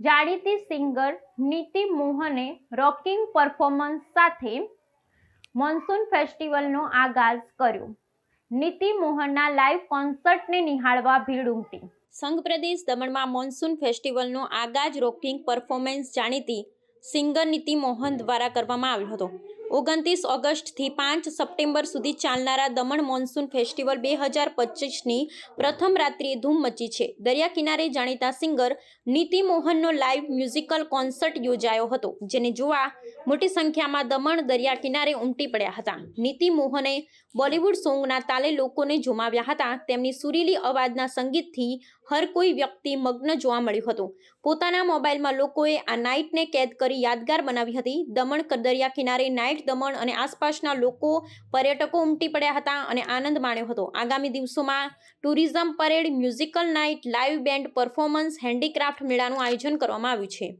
જાણીતી singer Niti Mohan rocking performance સાથે monsoon ફેસ્ટિવલનો આગાઝ કર્યો. નીતિ મોહનના લાઈવ કોન્સર્ટને નિહાળવા ભીડ ઉમટી. સંઘ પ્રદેશ દમણમાં મોન્સૂન ફેસ્ટિવલનો આગાજ રોકિંગ પરફોર્મન્સ જાણીતી સિંગર નીતિ મોહન દ્વારા કરવામાં આવ્યો હતો. ઓગણત્રીસ ઓગસ્ટથી પાંચ સપ્ટેમ્બર સુધી ચાલનારા દમણ મોન્સૂન ફેસ્ટિવલ બે હજાર પચીસની પ્રથમ રાત્રિએ ધૂમ મચી છે. દરિયા કિનારે જાણીતા સિંગર નીતિ મોહનનો લાઈવ મ્યુઝિકલ કોન્સર્ટ યોજાયો હતો, જેને જોવા મોટી સંખ્યામાં દમણ દરિયા કિનારે ઉમટી પડ્યા હતા. નીતિ મોહને બોલિવૂડ સોંગના તાલે લોકોને ઝુમાવ્યા હતા. તેમની સુરીલી અવાજના સંગીતથી હર કોઈ વ્યક્તિ મગ્ન જોવા મળ્યું હતું. પોતાના મોબાઈલમાં લોકોએ આ નાઇટને કેદ કરી યાદગાર બનાવી હતી. દમણ દરિયા કિનારે નાઇટ દમણ અને આસપાસના લોકો પર્યટકો ઉમટી પડ્યા હતા અને આનંદ માણ્યો હતો. આગામી દિવસોમાં tourism parade musical night live band performance, handicraft મેળાનું આયોજન કરવામાં આવ્યું છે.